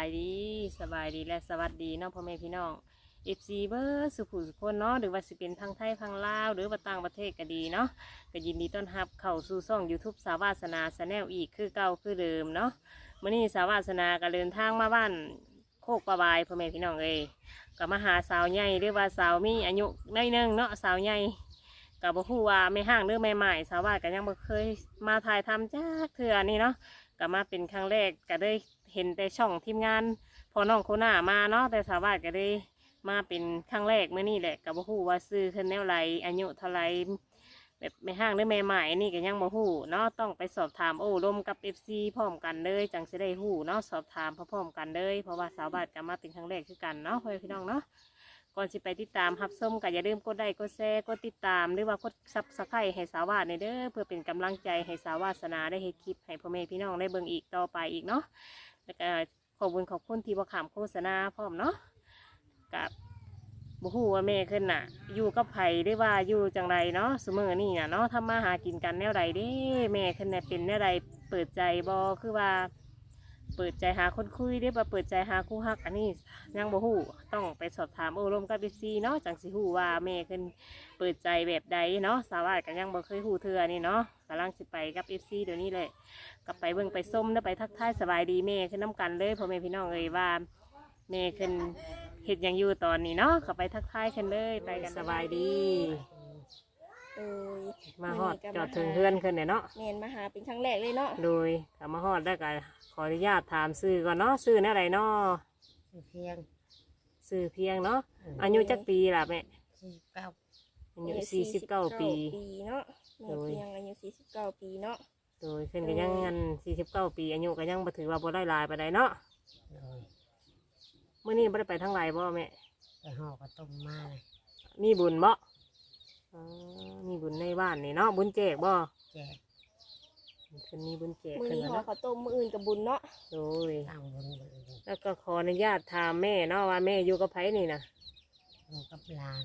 ายดีสบายดีและสวัสดีเนาะพ่อแม่พี่น้องเอฟซีเบอร์สุขุสุคนเนาะหรือว่าสิเป็นทางไทยทางลาว หรือว่าต่างประเทศก็ดีเนาะก็ยินดีต้อนรับเข้าสู่ช่อง YouTube สาวาสนาแนลอีกคือเก่าคือเดิมเนาะมื่อนี้สาวาสนาก็เดินทางมาบ้านโคกประบายพ่อแม่พี่น้องเอ้ยก็มาหาสาวใหญ่หรือว่าสาวมีอายุน้อยหนึงเนาะสาวใหญ่ก็บ่ฮู้ว่าไม่ห่างหรือไม่ใหม่สาวาก็ยังบ่เคยมาถ่ายทำจ้าเถื่อนี่เนาะก็มาเป็นครั้งแรกก็ได้ เห็นแต่ช่องทีมงานพอน้องโคน่ามาเนาะแต่สาวานก็ได้มาเป็นครั้งแรกเมื่อนี่แหละก็บ่ฮู้ว่าซื้อขึ้นแนวไรอายุเท่าไรแบบไม่ห้างหรือแม่ใหม่นี่ก็ยังบ่ฮู้เนาะต้องไปสอบถามโอ้ลมกับ FC พร้อมกันเลยจังสิได้ฮู้เนาะสอบถามพร้อมกันเลยเพราะว่าสาวบานก็มาเป็นครั้งแรกคือกันเนาะพ่อแม่พี่น้องเนาะก่อนสิไปติดตามรับส้มก็อย่าลืมกดไลค์กดแชร์กดติดตามหรือว่ากดซับสไครต์ให้สาวบ้านในเด้อเพื่อเป็นกำลังใจให้สาวาสนาได้เฮ็ดคลิปให้พ่อแม่พี่น้องได้เบิ่งอีกต่อไปอีกเนาะ แล้วก็ขอบคุณขอบคุณที่บ่ขามโฆษณาพร้อมเนาะกับบ่ฮู้ว่าแม่ขึ้นน่ะ อยู่กับไผ่ได้ว่าอยู่จังไรเนาะสมอนี่น่ะเนาะทำมาหากินกันแนวใดเด้ แม่ขึ้นน่ยเป็นแนวใดเปิดใจบอคือว่า เปิดใจหาคนคุยได้อบ่เปิดใจหาคู่ฮัก อันนี้ยังบ่ฮู้ต้องไปสอบถามโอ้ลมกับ FC เนาะจังสิฮู้ว่าแม่ขึ้นเปิดใจแบบใดเนาะสาวาสก็ยังบ่เคยฮู้เทื่อนี่เนาะกำลังสิไปกับ FC เดี๋ยวนี้แหละกลับไปเบิ่งไปส้มแล้วไปทักทายสบายดีแม่ขึ้นน้กันเลยพ่อแม่พี่น้องเอ้ยว่าแม่ขึ้นเฮ็ดหยังอยู่ตอนนี้เนาะเข้าไปทักทายกันเลยไปกันสบายดี โดยมาฮอดมื้จอดก็ถึงเพื่อนขึ้นเนี่ยเนาะแมนมาหาเป็นครั้งแรกเลยเนาะโดยกลับมาฮอดได้วก็ขออนุญาตถามซื้อก่อนเนาะซื้อแนวใดเนาะคือเพียงซื้อเพียงเนาะอายุจักปีล่ะแม่สี่เก้าอายุสี่สิบเก้าปี ปีเนาะแม่โดยเพียงอายุสี่สิบเก้าปีเนาะโดยขึ้นก็ยังเงินสี่สิบเก้าปีอายุก็ยังบ่ถือว่าบ่ได้หลายไปไดเนาะโดยมื้อนี้บ่ได้ไปทางไหนบ่แม่ไปห่อกระต้มมาเลยมีบุญบ่ อ๋อมีบุญในบ้านนี่เนาะบุญแจกบ่แจกขึ้นมีบุญแจกมือขึ้นนี้แล้วห่อเนาะข้าวต้มมืออื่นกับบุญเนาะโดยตั้งบนบนแล้วก็ขออนุญาตถามแม่เนาะว่าแม่อยู่กับไผนี่นะลูกกับหลาน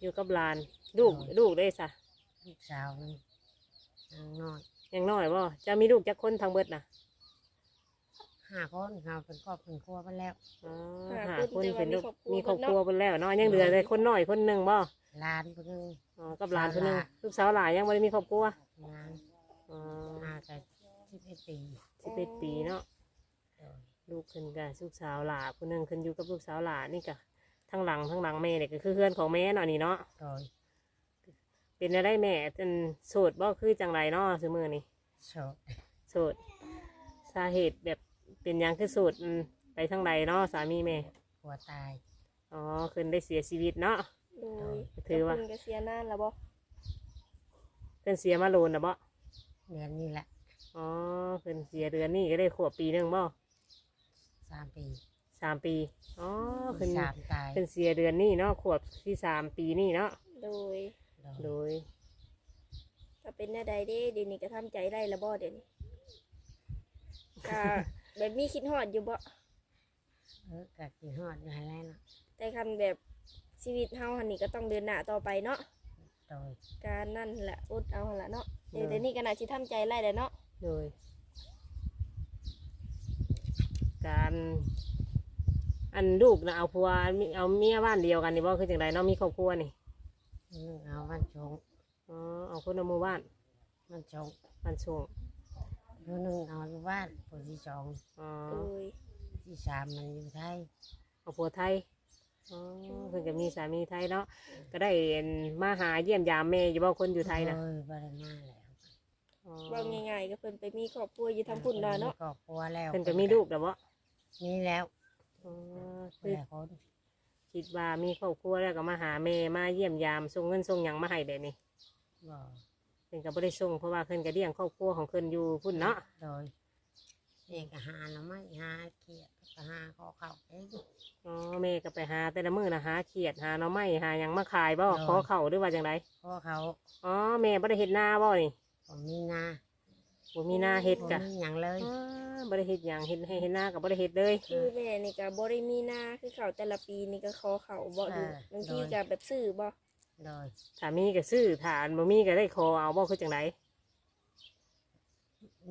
อยู่กับหลาน ลูกลูกได้ซะลูกสาวนึงนางน้อยยังน้อยบ่จะมีลูกจักคนทางเบิดน่ะห้าคนเขาเป็นครอบเป็นครัวไปแล้ว อ๋อหาคนเป็นลูกมีครอบครัวเพิ่นแล้วเนาะยังเหลือแต่คนน้อยคนหนึงบ่หลานคนนึง อ๋อกับหลานคนหนึงลูกสาวหลานยังบ่ได้มีครอบครัวหลานอ๋อห้ากับสิบเอ็ดปีสิบเอ็ดปีเนาะโดยลูกขึ้นกับลูกสาวหลาคนหนึ่งขึ้นอยู่กับลูกสาวหลานี่กะทั้งหลังทั้งหลังแม่เนี่ยก็คือเพื่อนของแม่เนาะนี่เนาะโดยเป็นอะไรแม่เป็นโสดบ่คือจังไรเนาะสมือนี่โสดโสดสาเหตุแบบเป็นหยังคือโสดอืมไปทั้งใดเนาะสามีแม่ ผัวตายอ๋อขึ้นได้เสียชีวิตเนาะ โดยถือว่าเพิ่นก็เสียนานแล้วบ่ขึ้นเสียมาโลนนะบ่เดือนนี้แหละอ๋อขึ้นเสียเดือนนี้ก็ได้ขวบปีหนึ่งบ่สามปีสามปีอ๋อขึ้นสามตายขึ้นเสียเดือนนี้เนาะขวบที่สามปีนี่เนาะโดยโดยโดยก็เป็นแน่ใดเด้เดี๋ยวนี้ก็ทำใจได้แล้วบ่เดี๋ยวนี้ก็แบบมีคิดฮอดอยู่บ่เออกัดกินหอดอยู่ให้แล้วเนาะแต่คันแบบ ชีวิตเฮาหันนี่ก็ต้องเดินหน้าต่อไปเนาะโดย การนั่นแหละอดเอาหั่นละเนาะเดี๋ยวเดี๋ยวนี้ก็น่าสิทำใจไล่แล้วเนาะโดย การอันลูกนะเอาผัวมีเอาเมียบ้านเดียวกันนี่บ่คือจังไดเนาะมีครอบครัวนี่นึงเอาวันชงอ๋อเอาคนในหมู่บ้านวันชงบ้านช่วงผู้หนึ่งเอาอยู่บ้านผู้ที่สองอ๋อโดยที่สามมันอยู่ไทยเอาผัวไทย อ๋อเพิ่นก็มีสามีไทยเนาะก็ได้มาหาเยี่ยมยามแม่อยู่บ่คนอยู่ไทยนะโอ้ยบริมาแล้วอ๋อเว่าง่ายๆก็เพิ่นไปมีครอบครัวอยู่ทางพุ่นดาเนาะครอบครัวแล้วเพิ่นก็มีลูกแล้วบ่มีแล้วอ๋อคือหลายคนคิดว่ามีครอบครัวแล้วก็มาหาแม่มาเยี่ยมยามส่งเงินส่งหยังมาให้แบบนี้บอกเพิ่นก็บ่ได้ส่งเพราะว่าเพิ่นก็เลี้ยงครอบครัวของเพิ่นอยู่พุ่นเนาะ โดย เอกหาหน่อไม้หาเขียดก็หาข้อเข่าเองอ๋อแม่ก็ไปหาแต่ละมื้อนะหาเขียดหาหน่อไม้หาหยังมาขายบ่อ๋อขอเข่าหรือว่าจังไดข้อเขาอ๋อแม่บ่ได้เฮ็ดนาบ่นี่ผมมีนาบ่มีนาเฮ็ดผมกะมีอย่างเลยอ๋อบ่ได้เฮ็ดหยังเฮ็ดให้เฮ็ดนาก็บ่ได้เฮ็ดเลยคือแม่นี่ก็บ่ได้มีหน้าคือเขาแต่ละปีนี่ก็ขอเขาบ่ดูบางทีก็แบบซื้อบ่โดยถ้ามีก็ซื้อถ้าอันบ่มีก็ได้ขอเอาบ่คือจังได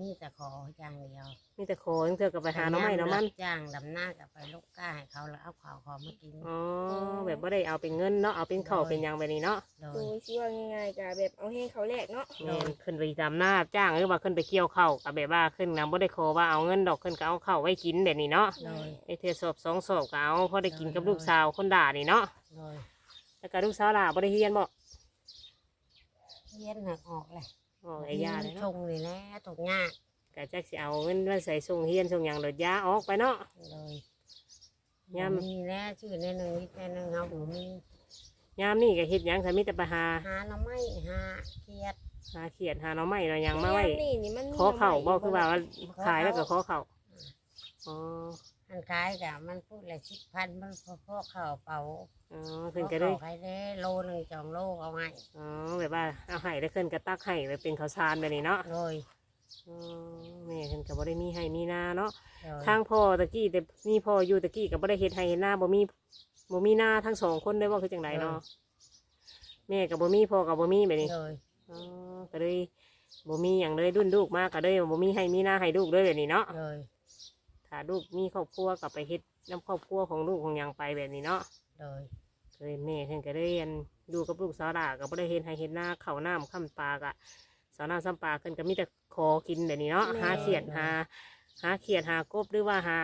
มีแต่ขออย่างเดียวมีแต่โคจังเธอก็ไปหาหน้องไม้หน้องมันจ้างดำหน้ากับไปลูกก้าให้เขาแล้วเอาข้าวของมากินอ๋อแบบบ่ได้เอาเป็นเงินเนาะเอาเป็นข้าวเป็นหยังแบบนี้เนาะโดโดยยสิว่าง่ายๆก็แบบเอาให้เขาแลกเนาะแม่นขึ้นไปทำหน้าจ้างหรือว่าขึ้นไปเกี่ยวข้าวกับแบบว่าขึ้นนำบ่ได้ขอว่าเอาเงินดอกขึ้นก็เอาข้าวไว้กินแบบนี้เนาะโดย ไอเทอสอบสองสอบก็เอาพอได้กินกับลูกสาวคนด่านี่เนาะโดยแล้วก็ลูกสาวด่าบ่ได้เฮียนบ่เลี้ยนหักออกเลย อ๋อไอ้ยาเลยชเนาะงนี่แหละตกยากก็จักสิเอาเงินมาใส่ส่งเฮียนส่งหยังดอกยาออกไปเนาะโดยยามมีแน่ชื่อในหนึ่งนิดในหนึ่งเขาบ่มียามนี่ก็เฮ็ดหยังถ้ามีแต่ไปหาหาหน่อไม้หาเขียดหาเขียดหาหน่อไม้เราหยังมาไว้นี่นี่มันขอเข่าบ่คือว่าว่าขายแล้วก็ขอเข่าอ๋อ อันขายกะมันพูดละสิบพันมันพอพอเข้าวเป่าอ๋อขึ้นก็เลยขายได้โลหนึ่งสองโลเอาให้อ๋อแบบว่าเอาไห้ได้ขึ้นกระตักไห้ไปเป็นข้าวสารแบบนี้เนาะโดยอ๋อแม่ขึ้นก็บ่ได้มีให้มีนาเนาะโดยทางพ่อตะกี้แต่มีพ่ออยู่ตะกี้ก็บ่ได้เฮ็ดให้เฮ็ดนาบ่มีบ่มีนาทั้งสองคนได้ว่าคือจังไดเนาะแม่ก็บ่มีพ่อก็บ่มีแบบนี้ โดยอ๋อก็เลยบ่มีหยังเลยรุ่นลูกมากก็เลยบ่มีให้มีนาให้ลูกเลยแบบนี้เนาะโดย ถ้าลูกมีครอบครัวก็ไปเฮ็ดนํครอบครัวของลูกของหยังไปแบบนี้เนาะโดยเคยแม่เพิ่นก็ได้เรียนดูกับลูกสาวดาก็บ่ได้เฮ็ดให้เฮ็ดหน้าข้าวน้ำข้ามปลากะสาวน้ำซ้ำปลาเพิ่นก็มีแต่ขอกินแบบนี้เนาะหาเขียดหาหาเขียดหากบหรือว่าหา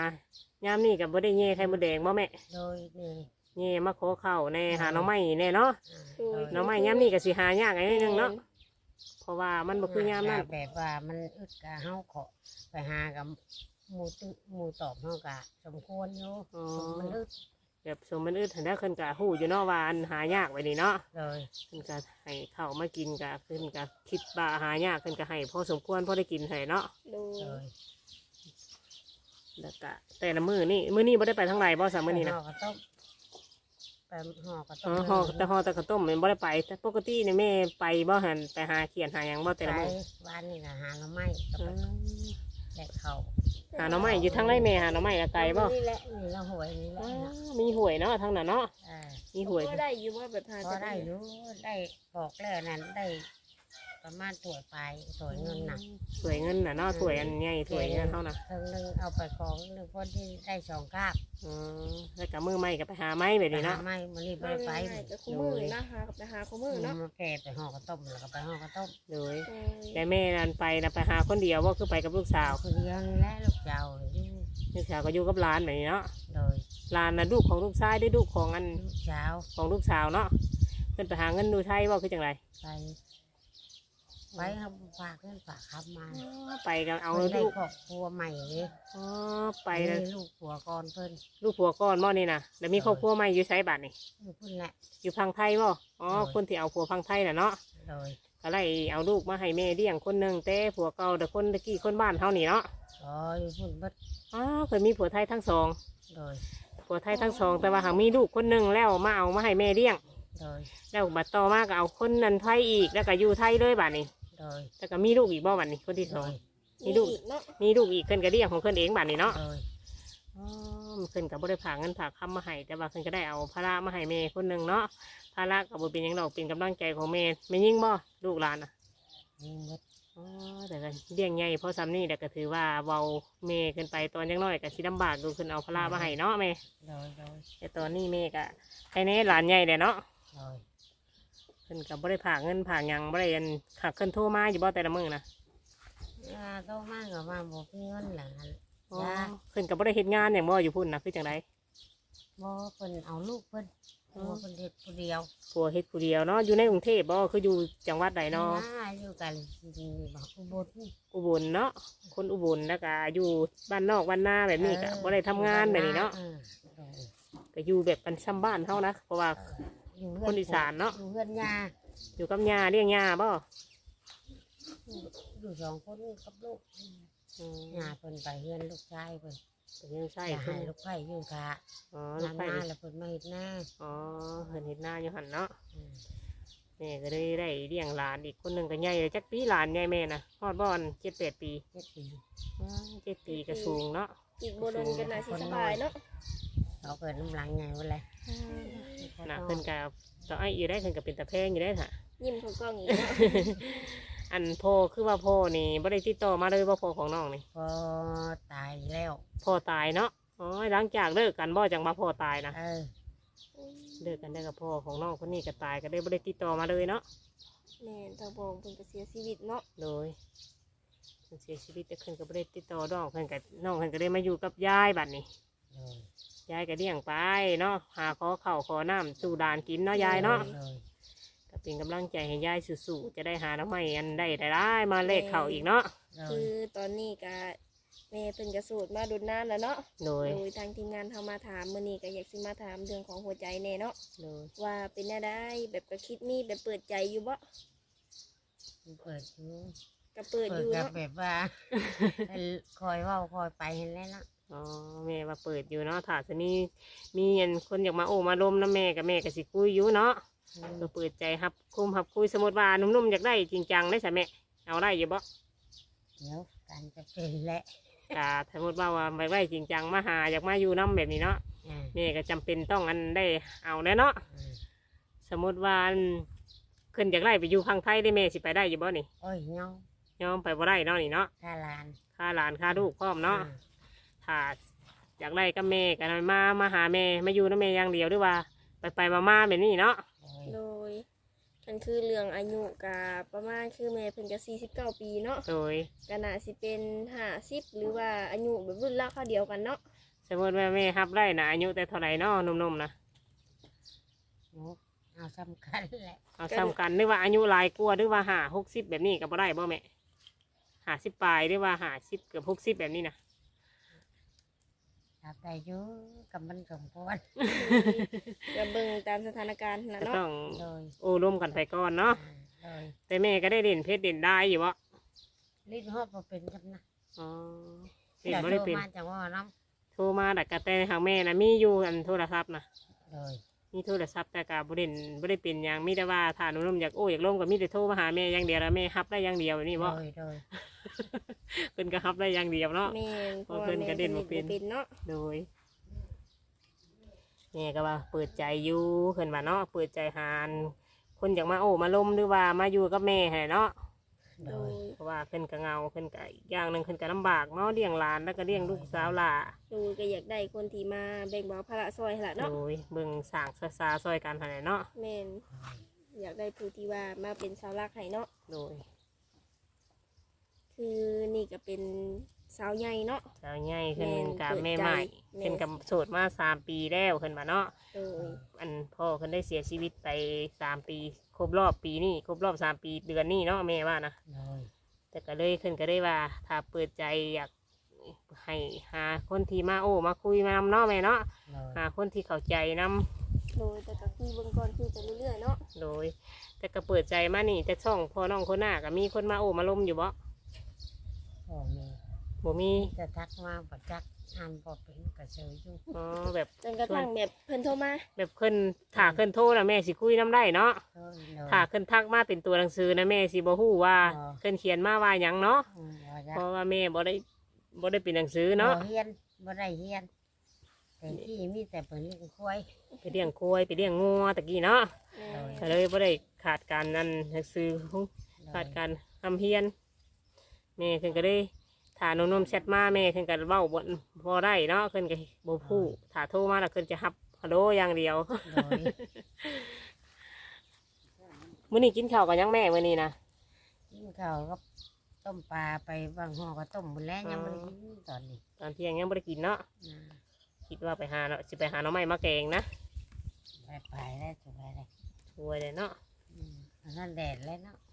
ยามนี่ก็บ่ได้แย่ไข่มดแดงบ่แม่โดยนี่แย่มาขอข้าวแน่หาหน่อไม้แน่เนาะอ่าโดย หน่อไม้ยามนี่ก็สิหายากไอ้นิดนึงเนาะเพราะว่ามันบ่คือยามนั้นแบบว่ามันอึดกะเฮาขอไปหากับ หมูตึหมูตอบเฮากะสมควรอยู่อ๋อมันอึดแบบสมมันอึดหันได้เพิ่นก็ฮู้อยู่เนาะว่าอันหายากไว้นี่เนาะโดยเพิ่นก็ให้ข้าวมากินก็เพิ่นก็คิดว่าหายากเพิ่นก็ให้พอสมควรพอได้กินให้เนาะโดยโดยแล้วก็แต่ละมือนี่มือนี่บ่ได้ไปทั้งไรบ่สามมือนี่นะห่อก็ต้มไปห่อก็ต้อ๋มอห่อแต่ห่อแต่ข้าวต้มมันบ่ได้ไปแต่ปกติเนี่ยแม่ไปบ่หันไปหาเขียนหาหยังบ่แต่ละไปมือวันนี้ก็หาหน่อไม้ก็อืไปมแลกเขา หาหน่อไม้อยู่ทางไรแม่หาหน่อไม้ละไกลบ่นี่แหละนี่ละหวยนี่แหละอ๋อนะมีหวยเนาะทางนั้นเนาะอ่ามีหวยก็ได้อยู่ว่าแบบหาพอจากได้อยู่ได้บอกแล้วนั้นได้ ประมาณถ้วยไปถ้วยเงินน่ะถวยเงินน่ะเนาะถวยอันใหญ่ถวยเงินเท่าน่ะเพิ่งนึงเอาไปของหนึ่งคนที่ได้สองกาบอืมแล้วก็มือใหม่ก็ไปหาไม้แบบนี้เนาะไปหไม่มันรีบไปง่ายไปง่ายๆก็คู่มือนะหากับไปหาคู่มือเนาะมาแก่ไปห่อข้าวต้มแล้วก็ไปห่อข้าวต้มโดยโดยแต่แม่นั่นไปนะไปหาคนเดียวว่าคือไปกับลูกสาว คนเดียวนี่แหละลูกเจ้าอยู่ลูกสาวก็อยู่กับหลานแบบนี้เนาะโดยหลานน่ะลูกของลูกชายได้ลูกของอันลูกเจ้าของลูกสาวเนาะเพิ่นไปหาเงินดูไทยว่าคือจังไรไป ไปเอาฝากเงินฝากคำมาไปกันเอาพิ่นได้ลูกครอบครัวใหม่เลยอ๋อไปนะมีลูกผัวก่อนเพิ่นลูกผัวก้อนบ่นี่นะแล้วมีครอบครัวใหม่อยู่ไสบัดนี่อยู่พุ่นแหละอยู่พังไทยบ่อ๋อโดยคนที่เอาผัวพังไทยน่ะเนาะโดยก็ไล่เอาลูกมาให้แม่เลี้ยงคนหนึ่งแต่ผัวเก่าแต่คนตะกี้คนบ้านเฮานี่เนาะอ๋ออยู่พุ่นเบิดอ๋อเคยมีผัวไทยทั้งสองโดยผัวไทยทั้งสองแต่ว่าหากมีลูกคนหนึ่งแล้วมาเอามาให้แม่เลี้ยงโดยแล้วบัดต่อมาก็เอาคนนั้นไทยอีกแล้วก็อยู่ไทยเลยบัดนี้ โดยแล้วก็มีลูกอีกบ่บัดนี้คนที่สโดอง ยมีลูก อีเนาะมีลูกอีกเพิ่นก็เลี้ยงของเพิ่นเองบัดนี้เนาะโดยอ๋อเพิ่นก็บ่ได้ผากเงินผากคำมาให้แต่ว่าเพิ่นก็ได้เอาภาระมาให้แม่คนหนึ่งเนาะภาระก็บ่เป็นหยังดอกเป็นกำลังใจของแม่แม่ยิ่งบ่ลูกหลานน่ะยิงเบิดอ๋อแต่ก็เลี้ยงใหญ่เพราะซ้ำนี่แต่ก็ถือว่าเบาแม่ขึ้นไปตอนยังน้อยก็สิลำบากดูขึ้นเอาภาระมาให้เนาะแม่โดยโดยแต่ตอนนี้แม่ก็ให้แน่หลานใหญ่เลยเนาะ โดย เพิ่นก็บ่ได้ผากเงินผากหยังบ่ได้อันขักขึ้นโทรมาอยู่บ่แต่ละมื้อนะยาโตมากกับว่าบ่มีเงินหลังอ๋อจ้าเพิ่นก็บ่ได้เฮ็ดงานหยังบ่อยู่พุ่นนะคือจังไดบ่เพิ่นเอาลูกเพิ่นอ๋อบ่เพิ่นเฮ็ดผู้เดียวผัวเฮ็ดผู้เดียวเนาะอยู่ในกรุงเทพบ่คืออยู่จังหวัดใดเนาะมาอยู่กันนี่บ่อุบลอุบลเนาะคนอุบลแล้วก็อยู่บ้านนอกบ้านนาแบบนี้ก็บ่ได้ทำงานแบบนี้เนาะออโดยก็อยู่แบบเป็นซ้ำบ้านเฮานะ เพราะว่า อยู่คนอีสานเนาะ อยู่เฮือนยาอยู่กับย่าเลี้ยงย่าบ่อยู่สองคนกับลูกอืมยาเพิ่นไปเฮือนลูกชายเพิ่นเป็นยังใช่จะเพิ่ให้นลูกไผ่อยู่ค่ะอ๋อลูกน้ำไผ่หน้าแล้วเพิ่นมาเฮ็ดหน้าอ๋อเพิ่นเฮ็ดหน้าอยู่หั่นเนาะอืมแม่ก็ได้ได้เลี้ยงหลานอีกคนหนึงก็ใหญ่เลยจักปีหลานใหญ่แม่น่ะฮอดบ่อน7-8ปีเจ็ดปี อ๋อ7ปีก็สูงเนาะอีกโบดนกันนาสิสบายเนาะ เขาเกิดน้ำหลังไงวะเลยน่ะเพิ่นก็ต่อไอ้อยู่ได้เพิ่นก็เป็นตาแพงอยู่ได้ค่ะ ยิ้มถูกกล้องอีกเนาะอันพ่อคือว่าพ่อนี่บ่ได้ติดต่อมาเลยว่าพ่อของน้องนี่พอตายแล้วพ่อตายเนาะอ๋อหลังจากเลิกกันบ่จังมาพ่อตายนะเออเลิกกันได้กับพ่อของน้องคนนี้ก็ตายก็ได้บ่ได้ติดต่อมาเลยเนาะแม่นทางบองเพิ่นก็เสียชีวิตเนาะโดยเพิ่นเสียชีวิตแต่เพิ่นก็บ่ได้ติดต่อน้องเพิ่นก็น้องเพิ่นก็ได้มาอยู่กับยายบัดนี้โด ยยายก็เลี้ยงไปเนาะหาขอข้าวขอน้ำสู่ดานกินเนาะยายเนาะโดยก็เป็นกำลังใจให้ยายสู้ๆจะได้หาน้ำใหม่อันได้ได้มาเลขเข่าวอีกเนาะโดคืยอตอนนี้ก็แม่เพิ่นก็โสูตรมาโดนนานแล้วเนาะโดยโดยทางทีมงานเฮามาถามมื้อนี้ก็อยากสิมาถามเรื่องของหัวใจแน่เนาะโดยว่าเป็นแน่ได้แบบก็คิดมีแบบเปิดใจอยู่บ่เปิดอยู่ก็เปิดเปิอดยู่กับเนาะแบบว่าให้คอยเว่าคอยไปเห็นแล้วเนาะ อ๋อแม่ว่าเปิดอยู่เนาะถ้าจะมีมีอันคนอยากมาโอ้มาลมนะแม่กับแม่ก็สิคุยอยู่เนาะอืมก็เปิดใจฮับคุมฮับคุยสมมติว่าหนุ่มๆอยากได้จริงจังได้ใช่แม่เอาได้อยู่บ่เดี๋ยวการจะเป็นแหละอ่าสมมติว่าว่าอยากได้จริงจังมาหาอยากมาอยู่น้ำแบบนี้เนาะอ่าแม่ก็จำเป็นต้องอันได้เอาแน่เนาะอ่าสมมติว่าอันเพิ่นอยากได้ไปอยู่พังไทยได้แม่สิไปได้อยู่บ่นี่โอ้ยเงายอมไปบ่ได้เนาะนี่เนาะข้าหลานค่าหลานค่าลูกพร้อมเนาะอ่ ถ้าอยากได้ก็แม่กันมามาหาแม่มาอยู่น้ำแม่อย่างเดียวหรือว่า ไปไปมามาแบบนี้เนาะโดยโดยมันคือเรื่องอายุก็ประมาณคือแม่เพิ่นก็49 ปีเนาะโดยก็น่าสิเป็น50หรือว่าอายุแบบรุ่นราวคราวเดียวกันเนาะสมมติว่าแม่รับได้นะอายุแต่เท่าไหร่เนาะหนุ่มๆนะโอ้เอาสำคัญแหละเอาซ้ำกันหรือว่าอายุหลายกว่าหรือว่าหาหกสิบแบบนี้ก็บ่ได้บ่แม่หาสิบปลายหรือว่าหาสิบเกือบหกสิบแบบนี้นะ ทำได้อยู่กับมันสมควรก็เบิ่งตามสถานการณ์นั่นก็ล่ะเนาะต้องโดยโอ้ร่วมกันไปก่อนเนาะอ่าโดยแต่แม่ก็ได้เด่นเพชรเด่นได้อยู่วะลิ้นหอบบ่เป็นกันนะอ๋อเด่นไม่ได้เป็นโทรมาจากว่าน้โทรมาแต่กระแต่ทางแม่นะมีอยู่อันโทรศัพท์นะำโดย มีโทรศัพท์แต่กาบริเนบริเป็นอย่างมีแต่ว่าถ้าหนุ่มๆอยากโอ้อยากร่วมก็มีแต่โทรมาหาแม่อย่างเดียวแล้วแม่ฮับได้อย่างเดียวนี่บ่โดยโดยเพิ่นก็ฮับได้อย่างเดียวเนาะ แม่นเพราะว่าเพิ่นแม่ก็เด่เพิ่นนบ่เฮ็ดเป็นบ่เป็น เนาะโดยแม่ก็ว่าเปิดใจอยู่เพิ่นว่าเนาะเปิดใจหานคนอยากมาโอ้มาล้มหรือว่ามาอยู่กับแม่ให้เนาะ โดโดยยเพราะว่าเพิ่นก็เหงาเพิ่นก็อีกอย่างหนึ่งเพิ่นก็ลำบากเนาะเลี้ยงหลานแล้วก็เลี้ยงลูกสาวหล่าโดยก็อยากได้คนที่มาแบ่งเบาภาระซอยหั่นล่ะโดเนาะยเบิ่งสร้างซาซาซอยกันให้เนาะแม่นอยากได้ผู้ที่ว่ามาเป็นสาวรักให้เนาะ โดย คือนี่ก็เป็น สาวใหญ่เนาะ สาวใหญ่เพิ่นแม่นกับเปิดแม่ใจใหม่แม่นเพิ่นกับโสดมาสามปีแล้วเพิ่นมาเนาะโดยอันพ่อเพิ่นได้เสียชีวิตไปสามปี ครบรอบปีนี้ครบรอบสามปีเดือนนี้เนาะแม่ว่านะโดยแต่ก็เลยขึ้นก็ได้ว่า ถ้าเปิดใจอยากให้หาคนที่มาโอ้มาคุยมานำเนาะแม่เนาะโดยหาคนที่เข้าใจนำ โดยแต่ก็คุยเบิ่งก่อนคุยไปเรื่อยๆเนาะโดย แต่ก็เปิดใจมานี่แต่ช่องพ่อน้องคนหน้าก็มีคนมาโอ้มาล้มอยู่บ่พ่อแม่ บ่มีจะทักมาปัจักอ่านพอเป็นกระเซยอยู่อ๋อแบบจนกระทั่งแบบเพิ่นโทรมาแบบเพิ่นถ้าเพิ่นโทรนะแม่สิคุยน้ได้เนาะโดยโดยถ้าเพิ่นทักมาเป็นตัวหนังสือนะแม่สิบ่ฮู้ว่าอ๋อเพิ่นเขียนมาว่าหยังเนาะอืมว่าจะเพราะว่าแม่บ่ได้บ่ได้เป็นหนังสือเนาะบ่เฮียนบ่ได้เฮียน แต่ที่มีแต่เปิดเลี้ยงควายไปเลี้ยงควายไปเลี้ยงงัวตะกี้เนาะแม่โดยก็เลยบ่ได้ขาดการนั่นหนังสือ โดขาดยการทำเฮียนแม่เพิ่นก็ได้ ถ้าหนมๆแชทมาแม่เพิ่นก็เว้าบ่พอได้เนาะเพิ่นก็บ่พูดถ้าโทรมาแล้วเพิ่นจะรับฮัลโหลอย่างเดียวโดยมื้อนี้กินข้าวกับหยังแม่มื้อนี้นะ กินข้าวก็ต้มปลาไปบางห่อก็ต้มหมดแล้วยังไม่ได้กินตอนนี้ตอนเที่ยงยังบ่ได้กินเนาะนะคิดว่าไปหาเนาะสิไปหาหน่อไม้มาแกงนะไปไปแล้วจะไปเลยช่วยเลยเนาะอืมอันนั้นแดดแล้วเนาะอืม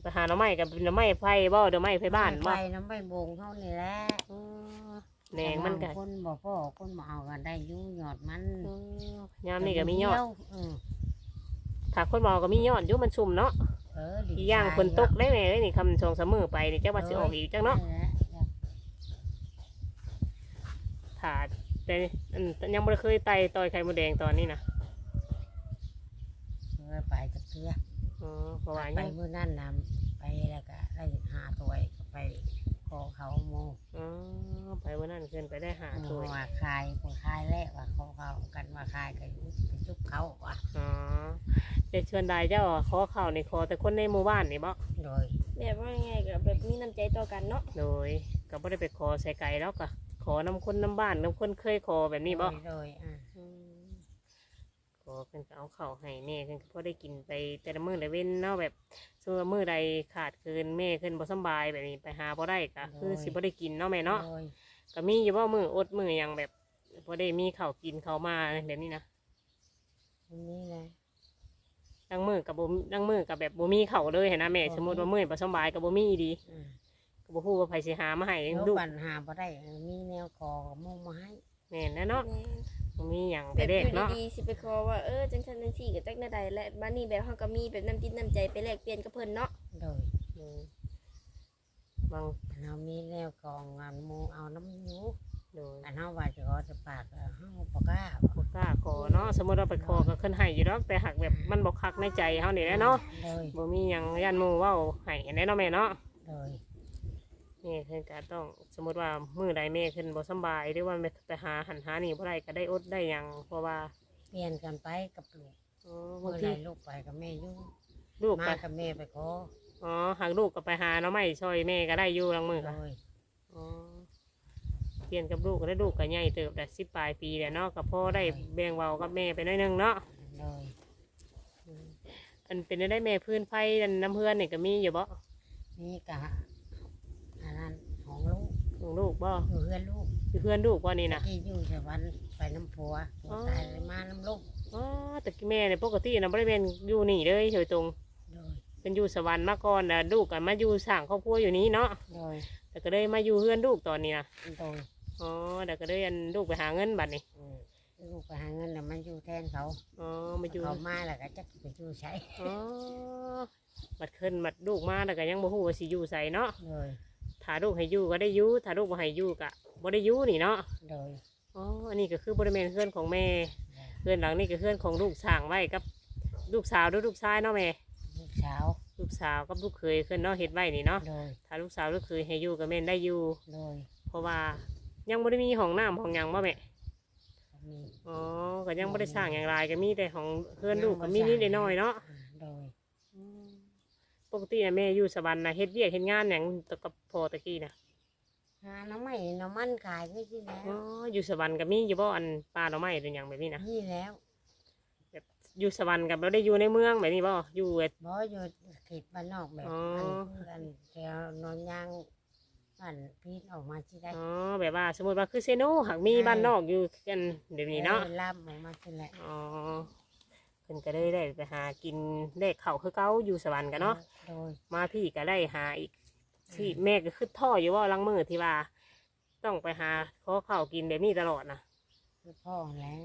ไปหาหน่อไม้กับหน่อไม้ไฟบ่เดี๋ยวไม้ไฟบ้านไปบ่น้ำใบบงเขานี่แหละอ๋อแหนงมันก็คนบ่พ่อคนบ่เอากันได้อยุ่หยอดมันอ๋อยามนี่ก็มียอดเออถ้าคนเมาก็มียอดอยู่มันชุ่มเนาะเออดีอีกอย่างฝนตกได้แม่ได้นี่คำชองเสมอไปนี่จักว่าสิออกอีกจังเนาะแหละถ้าแต่อันยังบ่ได้เคยไต่ต่อยไข่มดแดงตอนนี้นะเออไปกับเพื่อ อ๋อเพราะว่าไปยังมื้อนั้นนำไปแล้วก็ได้หาตัวก็ไปขอเขาโมอ๋อไปวันนั้นขึ้นไปได้หาเพถ้วยราะว่าคายคนคายแล้วว่าเขาเขากันว่าคายกันไปจุบเขาว่ะอ๋อจะชวนได้เจ้าขอข่าวนี่ขอแต่คนในหมู่บ้านนี่บ่โดยแบบว่าไงก็แบบมีน้ำใจต่อกันเนาะโดยก็บ่ได้ไปขอใส่ไก่แล้วก็ขอน้ำคนน้ำบ้านน้ำคนเคยขอแบบนี้บ่โดยอะอืม ขอเพิ่นก็เอาข้าวให้แม่เพิ่นก็พอได้กินไปแต่ละมื้อละเว้นเนาะแบบส่วนมื้อใดขาดเกินแม่ขึ้นบ่สำบายแบบนี้ไปหาบ่ได้ก็คือสิบ่ได้กินเนาะแม่เนาะโดยก็มีอยู่ว่ามื้ออดมื้อหยังแบบบ่ได้มีข้าวกินข้าวมาแบบนี้นะอันนี้แหละดังมื้อกับบ่ดังมื้อกับแบบบ่มีข้าวเลยหันนะแม่สมมุติว่ามื้อบ่สำบายก็บ่มีดีอะก็บ่ฮู้ว่าไผสิหามาให้เดี๋ยวลูกปัญหาบ่ได้มีแนวขอมุ่งมาให้แม่นนะเนาะแม่น บ่มีหยังแบแต่บเด็กอยู่เนาะดีๆสิไปขอว่าเออจังซั่นจังซี่ก็จักแนวใดและบ้านนี้แบบเฮาก็มีแบบน้ำจิตน้ำใจไปแลกเปลี่ยนกับเพิ่นเนาะโดยอืมบางเรามีแนวกองงานหมูเอาน้ำอยู่โดยอันเฮาว่าจะขอจะปากเฮาบ่กล้าบ่กล้าขอเนาะสมมุติเราไปขอก็ขึ้นให้อยู่ดอกแต่หากแบบมันบ่คักในใจเฮานี่แหละเนาะโดยบ่มีหยังย่านหมู่เว้าให้แน่เนาะแม่เนาะโดย แม่เพิ่นก็ต้องสมมุติว่ามื้อใดแม่ขึ้นบ่สำบายหรือว่าแม่ไปหาหันหานี่บ่ได้ก็ได้อดได้หยังเพราะว่าเปลี่ยนกันไปกับลูกอ๋อเมื่บางอทีไรลูกไปกับแม่อยู่ลูกมาก็กับแม่ไปขออ๋อหากลูกก็ไปหาเนาะไม่ช่วยแม่ก็ได้อยู่ลางมื้อโดก็ยอ๋อเปลี่ยนกับลูกก็ได้ลูกก็ใหญ่เติบได้10ปลายปีแล้วเนาะก็พอได้แบ่งเบากับแม่ไปหน่อยหนึงเนาะโดยอันเป็นได้แม่พื้นไฟอันน้ำเพื่อนนี่ก็มีอยู่บ่นี่กะอันนั้นของลูก ของลูกบ่อยู่เพื่อนลูกคือเพื่อนลูกบ่นี่นะที่อยู่สวรรค์ไปน้ำผัวผัวตายเลยมาน้ำลูกอ๋อแต่กี้แม่เนี่ยปกตินะบ่ได้เป็นอยู่นี่เลยโดยตรงโดยเป็นอยู่สวรรค์มาก่อนนะลูกก็มาอยู่สร้างครอบครัวอยู่นี้เนาะโดยแต่ก็เลยมาอยู่เพื่อนลูกตอนนี้นะโดยอ๋อแต่ก็เลยอันลูกไปหาเงินบัดนี้อืมลูกไปหาเงินแล้วมันอยู่แทนเขาอ๋อมาอยู่เขามาแล้วก็จะไปอยู่ใช้อ๋อบัดขึ้นบัดลูกมาแล้วก็ยังบ่ฮู้ว่าสิอยู่ไสเนาะโดย ถ้าลูกให้อยู่ก็ได้อยู่ถ้าลูกบ่ให้อยู่ก็บ่ได้อยู่นี่เนาะโดยอ๋ออันนี้ก็คือบริเวณเพื่อนของแม่เพื่อนหลังนี่ก็เพื่อนของลูกสร้างไว้กับลูกสาวหรือลูกชายเนาะแม่ลูกสาวลูกสาวกับลูกเคยเพื่อนเนาะเฮ็ดไว้นี่เนาะโดยถ้าลูกสาวลูกเคยให้อยู่ก็แม่นได้อยู่โดยเพราะว่ายังบ่ได้มีห้องน้ำห้องหยังบ่แม่ก็มีอ๋อก็ยังบ่ได้สร้างอย่างไรก็มีแต่ของเพื่อนลูกก็มีนิดๆหน่อยๆเนาะอ่าโดย ปกติน่ะแม่อยู่สวรรค์น่ะเฮ็ดเวียกเฮ็ดงานหยังตะกับพ่อตะกี้น่ะหาน้ำไม่น้ำมันขายก็ที่แล้วอ๋ออยู่สวรรค์ก็มีอยู่บ่อันปลาหน่อไม้หรือหยังแบบนี้นะนี่แล้วอยู่สวรรค์ก็บ่ได้อยู่ในเมืองแบบนี้บ่อยู่แบบ บ่อยู่เขตบ้านนอกแบบอ๋ออั นอันแถวนอนยางอันพีนออกมาที่ได้อ๋อแบบว่า สมมติว่าคือเซโนหากมีบ้านนอกอยู่กันเดี๋ยวนี้เนาะออล่ำออกมาที่แหละอ๋อ เพิ่นก็ได้ได้ไปหากินได้ข้าวคือเก่าอยู่สวรรค์กันเนาะโดยมาพี่ก็ได้หาอีกที่แม่ก็คือท่ออยู่ว่าลังมือที่ว่า ต้องไปหาขอข้าวกินแบบนี้ตลอดนะคือพ่อแล้ว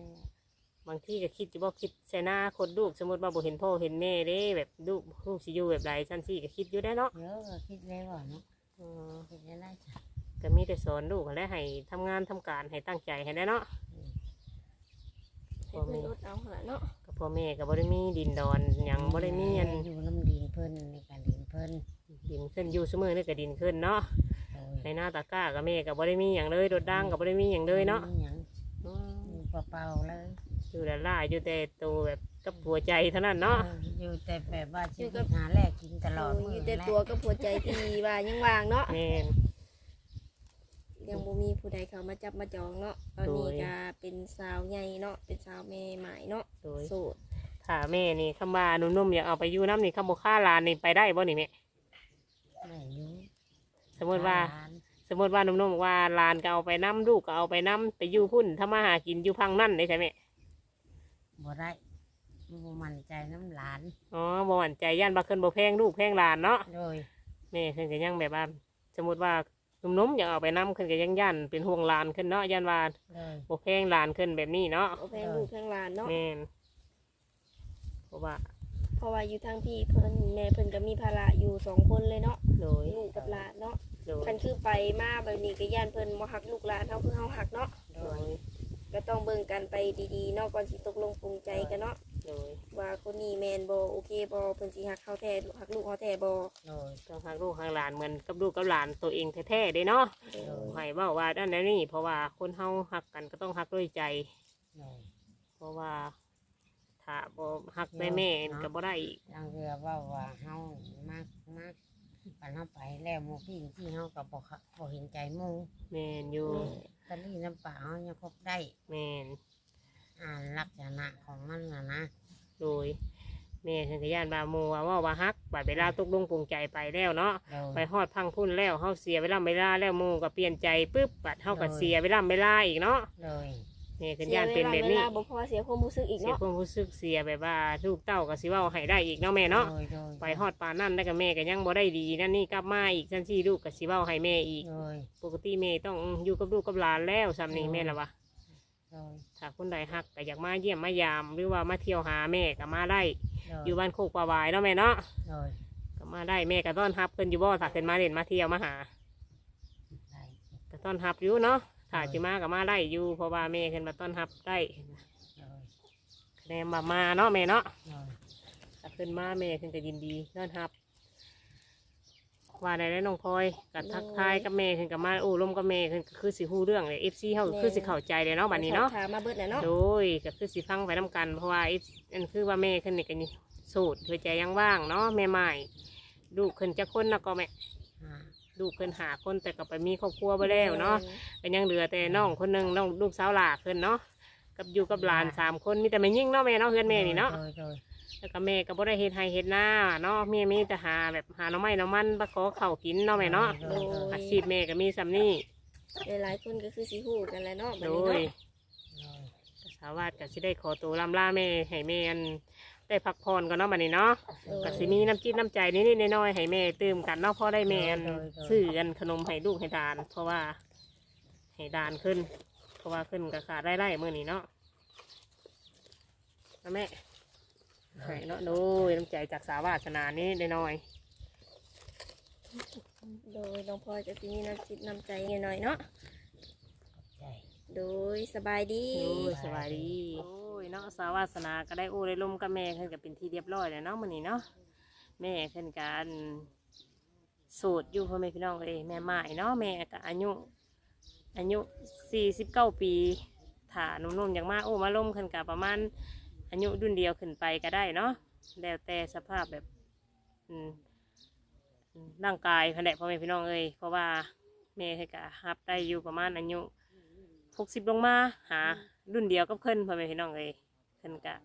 บางที่ก็คิดอยู่ว่าคิดใส่หน้าคนลูกสมมติว่าบ่เห็นพ่อเห็นแม่เด้ แบบลูกลูกสิอยู่แบบไรชั้นสี่ก็คิดอยู่ได้เนาะเยอะก็คิดแล้วว่าเนาะอ๋อคิดได้จ้ะก็มีแต่สอนลูกและให้ทำงานทำการให้ตั้งใจให้ได้เนาะ ให้เพิ่นอดเอาหั่นล่ะเนาะก็ พ่อแม่ก็บ่ได้มีดินดอนหยังบ่ได้มีอันอยู่น้ำดินเพิ่นในการดินเพิ่นดินขึ้นอยู่เสมอนี่ก็ดินขึ้นเนาะโดยในหน้าตะกร้ากับแม่ก็บ่ได้มีอย่างเลยโดดดังก็บ่ได้มีอย่างเลยเนาะมีหยังอยู่เปล่าๆเลยอยู่แต่ล่าอยู่แต่ตัวแบบกับหัวใจเท่านั้นเนาะ อออยู่แต่แบบว่าชีวิตหาแลกกินตลอดเอออยู่แต่ตัวกับหัวใจที่ว่ายังว่างเนาะแม่น ยังบ่มีผู้ใดเข้ามาจับมาจองเนาะตอนนี้โดยก็เป็นสาวใหญ่เนาะเป็นสาวแม่ใหม่เนาะโดยโสดถ้าแม่นี่คำว่าหนุ่มๆอยากเอาไปอยู่น้ำนี่คำบ่ค่าหลานนี่ไปได้บ่นี่แม่ไม่อยู่สมมติว่า หลนสมมติว่าหนุ่มๆบอกว่าหลานก็เอาไปน้ำลูกก็เอาไปน้ำไปอยู่พุ่นถ้ามาหากินอยู่พังนั่นได้ใช่ไหมบ่ได้บ่มั่นใจน้ำหลานอ๋อบ่หวั่นใจย่านบ่เคินบ่แพงลูกแพงหลานเนาะ โดย แม่ขึ้นก็ยังแบบว่าสมมติว่าห นุ่มๆอยากเอาไปน้ำขึ้นก็ยังย่านเป็นห่วงหลานขึ้นเนาะย่านว่าโดยบ่แพงหลานขึ้นแบบนี้เนาะเอาแพงลูกแพงหลานเนาะแม่นเพราะว่าเพราะว่าอยู่ทางพี่เพิ่นแม่เพิ่นก็มีภาระอยู่สองคนเลยเนาะโดยลูกกับหลานเนาะโดยคันคือไปมาแบบนี้ก็ย่านเพิ่นบ่ฮักลูกหลานเฮาคือเฮาฮักเนาะโดโดยยก็ต้องเบิ่งกันไปดีๆเนาะก่อนสิตกลงปรุงใจกันเนาะ โดยว่าคนนี้แม่นบ่โอเคบ่เพิ่นสิฮักเฮาแท้ฮักลูกเฮาแท้บ่โดยต้องหักลูกหักหลานเหมือนกับลูกกับหลานตัวเองแท้ๆเด้เนาะโดยโดยให้เว่าว่าด้านนั้นนี่เพราะว่าคนเฮาหักกันก็ต้องหักด้วยใจ โดยเพราะว่าถ้าบ่หักได้แม่นก็บ่ได้อีกทางเรือว่าว่าเฮามากมากปันเฮาไปแล้วหมู่พี่ที่เฮาก็บ่เข้าบ่เห็นใจหมู่แมนอยู่ตะลี่น้ำปลาเฮายังพบได้ แมนอ่านลักษณะของมันน่ะนะโดย แม่เพิ่นก็ย่านบาโมว่าว่าว่าฮักบัดเวลาตกลงปรงใจไปแล้วเนาะไปฮอดพังพุ่นแล้วเฮาเสียเวลาเวลาแล้วโมก็เปลี่ยนใจปุ๊บบัดเฮาก็เสียเวลาเวลาอีกเนาะโดยแม่เพิ่นเสียย่านเป็นแบบเวนี้ลาบ่พอเสียความรู้สึกอีกเสียเนาะความรู้สึกเสียแบบว่าลูกเต้าก็สิเว้าให้ได้อีกเนาะแม่เนาะไปฮอดปานนั่นแล้วก็แม่ก็ยังบ่ได้ดีนั่นนี่กลับมาอีกซั่นซี่ลูกก็สิเว้าให้แม่อีกปกติแม่ต้องอยู่กับลูกกับหลานแล้วซ้ำนี่แม่ละวะ โดยถ้าคนใดฮักก็อยากมาเยี่ยมมายาม หรือว่ามาเที่ยวหาแม่ก็มาได้ โดยอยู่บ้านโคกปลาวายเนาะแม่เนาะโดยก็มาได้แม่ก็ต้อนรับเพิ่นอยู่บ่ถ้าเพิ่นมาเล่นมาเที่ยวมาหาได้ ก็ต้อนรับอยู่เนาะถ้าสิมาก็มาได้อยู่เพราะว่าแม่เพิ่นมาต้อนรับได้โดยคะแนนมามาเนาะแม่เนาะโดยถ้าเพิ่นมาแม่เพิ่นก็ยินดีต้อนรับ ว่าได้แล้วน้องพลอยก็ทักทายกับแม่เพิ่นก็มาโอ้ลมกับแม่เพิ่นก็คือสิฮู้เรื่องเลย FC เฮาก็คือสิเข้าใจเลยเนาะบัดนี้เนาะถามมาเบิดน่ะเนาะ โดยก็คือสิฟังไปนํกันเพราะว่า FC อันคือว่าแม่เพิ่นนี่ก็นี่โสดหัวใจยังว่างเนาะแม่ใหม่ลูกเพิ่นจะคนนะก็แม่อ่าลูกเพิ่นหาคนแต่ก็ไปมีครอบครัวไปแล้วเนาะก็ยังเหลือแต่น้องคนหนึงน้องลูกสาวหลาเพิ่นเนาะกับอยู่กับหลานสามคนมีแต่แม่ยิ่งเนาะแม่เนาะเพื่อนแม่นี่เนาะโดยโดย แล้วก็แม่ก็บ่ได้เฮ็ดให้เฮ็ดหน้าเนาะแม่มีแต่หาแบบหาหน่อไม้หน่อมันมาขอข้าวกินเนาะแม่เนาะโดยโดยอาชีพแม่ก็มีซำนี้หลายๆคนก็คือสิฮู้กันแหล้วเนาะบัดโดนี้ยเนาะโดยสาวาสก็สิได้ขอตัวลำลาแม่ให้แม่อันได้พักผ่อนก่อนเนาะบัดนี้เนาะ ก็สิมีน้ำจิ้มน้ำใจนิดๆน้อยๆให้แม่ตื่มกันเนาะเพราะได้แม่อันซื้อกันขนมให้ลูกให้ดาน เพราะว่าให้ดานขึ้น เพราะว่าขึ้นก็ขาดได้ไล่มื่อนี้เนาะนะแม่ ให้เนาะโดยน้ำใจจากสาวาสนานี้ได้น้อย โดยน้องพลอยก็สิมีน้ำจิตน้ำใจหน่อยๆเนาะใจโดยสบายดี โอ้ยสบายดี โอ้ยเนาะสาวาสนาก็ได้โอ้ได้ลมกับแม่ขึ้นก็เป็นที่เรียบร้อยแล้วเนาะมื่อนี้เนาะแม่ขึ้นการโสูตรอยู่พ่อแม่พี่น้องเลยแม่หมายเนาะแม่ก็อายุอายุสี่สิบเก้าปีถ้าหนุ่มๆอย่างมากโอ้มาล่มขึ้นกับประมาณ อายุรุ่นเดียวขึ้นไปก็ได้เนาะแล้วแต่สภาพแบบอืมร่างกายขนาดพ่อแม่พี่น้องเอ้ยเพราะว่าแม่ให้กะฮับได้อยู่ประมาณอายุหกสิบลงมาหารุ่นเดียวกับเพิ่นพ่อแม่พี่น้องเอ้ยเพิ่นกะ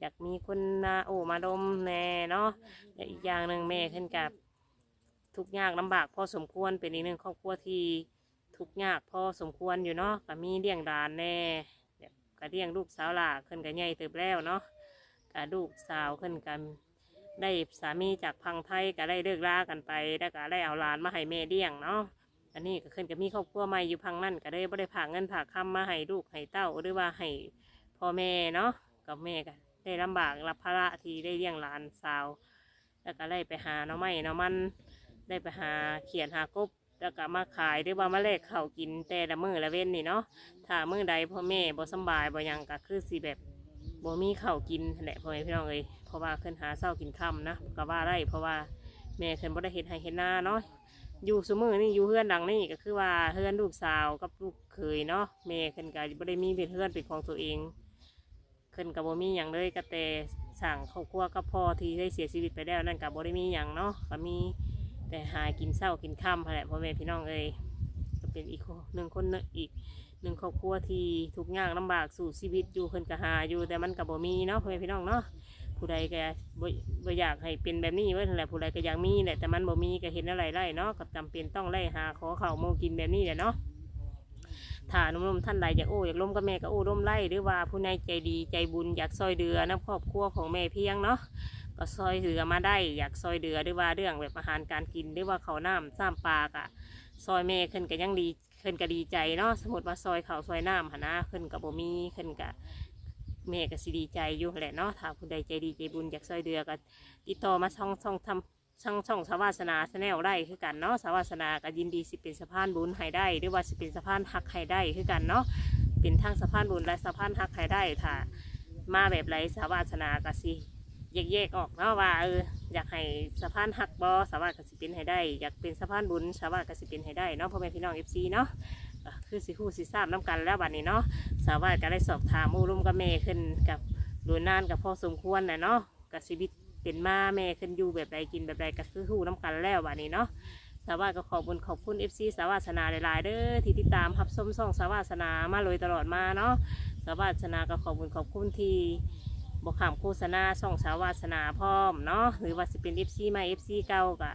อยากมีคนมาโอ้มาดมแน่เนาะและอีกอย่างหนึ่งแม่เพิ่นกับทุกยากลำบากพอสมควรเป็นอีกหนึ่งครอบครัวที่ทุกยากพอสมควรอยู่เนาะก็มีเลี้ยงดานแน่ ก็เลี้ยงลูกสาวหล่าขึ้นก็ใหญ่เติบแล้วเนาะก็ลูกสาวขึ้นกันได้สามีจากพังไทยก็ได้เลิกลากันไปแล้วก็ได้เอาหลานมาให้แม่เลี้ยงเนาะอันนี้ก็ขึ้นก็มีครอบครัวใหม่อยู่พังนั่นก็ได้บ่ได้ผากเงินผากคำมาให้ลูกให้เต้าหรือว่าให้พ่อแม่เนาะกับแม่ก็ได้ลำบากรับภาระที่ได้เลี้ยงหลานสาว แล้วก็ได้ไปหาน้อไม้น้อมันได้ไปหาเขียนหากบ แล้วก็มาขายหรือว่ามาแลกข้าวกินแต่ละมื้อละเว้นนี่เนาะถ้ามื้อใดพ่อแม่บ่สบายบ่หยังก็คือสิแบบบ่มีข้าวกินแหละพ่อแม่พี่น้องเอ้ยเพราะว่าขึ้นหาเช้ากินค่ำนะก็ว่าได้เพราะว่าแม่ขึ้นบ่ได้เฮ็ดให้เฮ็ดนาเนาะอยู่ซุมื้อนี่อยู่เฮือนหลังนี่ก็คือว่าเฮือนลูกสาวกับลูกเขยเนาะแม่ขึ้นก็บ่ได้มีเป็นเฮือนเป็นของตัวเองขึ้นก็บ่มีหยังเลยก็แต่สั่งครอบครัวกับพ่อที่ได้เสียชีวิตไปแล้วนั่นก็บ่ได้มีหยังเนาะก็มี แต่หากินเศร้ากินค่ำแหละพ่อแม่พี่น้องเอ้ยก็เป็นอีกหนึ่งคนเนอะอีกหนึ่งครอบครัวที่ทุกข์ยากลำบากสู่ชีวิตอยู่เพิ่นก็หาอยู่แต่มันก็บ่มีเนาะพ่อแม่พี่น้องเนาะผู้ใดก็บ่อยากให้เป็นแบบนี้เว้ยนั่นแหละผู้ใดก็อยากมีแหละแต่มันบ่มีก็เห็นอะไรไล่เนาะก็จำเป็นต้องไล่หาขอข้าวโมกินแบบนี้แหละเนาะถ้านุ่มๆท่านใดอยากโอ้อยากล้มกับแม่ก็โอ้ล้มไล่หรือว่าผู้ใดใจดีใจบุญอยากซอยเดือนะครอบครัวของแม่เพียงเนาะ ก็ซอยเดือมาได้อยากซอยเดือหรือว่าเรื่องแบบอาหารการกินหรือว่าเขาวน้ำซ้ำปลากะซอยเมขึ้นก็ยังดีขึ้นก็ดีใจเนาะสมมติว่าซอยเขาวซอยน้ำหนนะขึ้นกับบ่มีขึ้นกับแม่ก็สิดีใจอยู่แหละเนาะถ้าผู้ใดใจดีใจบุญอยากซอยเดือก็ติดต่อมาช่องช่องทำช่องช่องสวาสนาแนลได้คือกันเนาะสวาสนาก็ยินดีสิเป็นสะพานบุญให้ได้ หรือว่าสิเป็นสะพานหักให้ได้คือกันเนาะเป็นทั้งสะพานบุญและสะพานหักให้ได้ถ้ามาแบบไรสวาสนาก็สิ แยกๆออกเนาะว่าเอออยากให้สะพานหักบอสามารถกสิเป็นให้ได้ อยากเป็นสะพานบุญสามารถกสิเป็นให้ได้เนาะพ่อแม่พี่น้องเอฟซีเนาะคือสิคู่สิทราบน้ำกันแล้วบัดนี้เนาะสามารถก็ได้สอบถามมู่รุ่มกับเมขึ้นกับดูนานกับพ่อสมควรนะเนาะกับชีวิตเป็นมาแม่ขึ้นอยู่แบบใดกินแบบใดก็คือฮู้น้กันแล้วบัดนี้เนาะสาวาสก็ขอบุญขอบคุณ FC สาวาสนาหลายๆเด้อที่ติดตามรับชมช่องสาวาสนามาเลยตลอดมาเนาะสาวาสนาก็ขอบุญขอบคุณที่ บอกขามโฆษณาช่องสาวาสนาพร้อมเนาะหรือว่าจะเป็น FC ใหม่ FC เก่าก็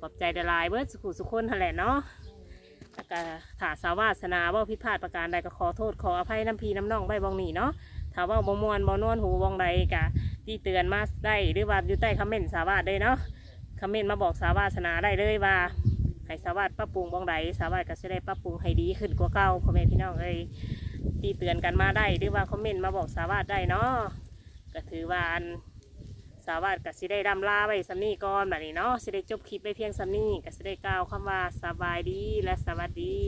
ขอบใจหลายเบิร์ดสุขุสุขคนนั่นแหละเนาะแล้วก็ถ้าสาวาสนาว่าผิดพลาดประการใดก็ขอโทษขออภัยน้ำพีน้ำน่องใบบองหนีเนาะถ้าว่าบ่มวนบ่นวนหูบองใดกะที่เตือนมาได้หรือว่าอยู่ใต้คอมเมนต์สาวาสได้เนาะคอมเมนต์มาบอกสาวาสนาได้เลยว่าให้สาวาสปรับปรุงบองใดสาวาสก็จะได้ปรับปรุงให้ดีขึ้นกว่าเก่าพ่อแม่พี่น้องเอ้ยที่เตือนกันมาได้หรือว่าคอมเมนต์มาบอกสาวาสได้เนาะ ก็ถือว่าอันสาวาสก็สิได้ดำลาไว้สำนี้ก่อนแบบนี้เนาะสิได้จบคลิปไปเพียงสำนี้ก็สิได้กล่าวคำว่าสบายดีและสวัสดี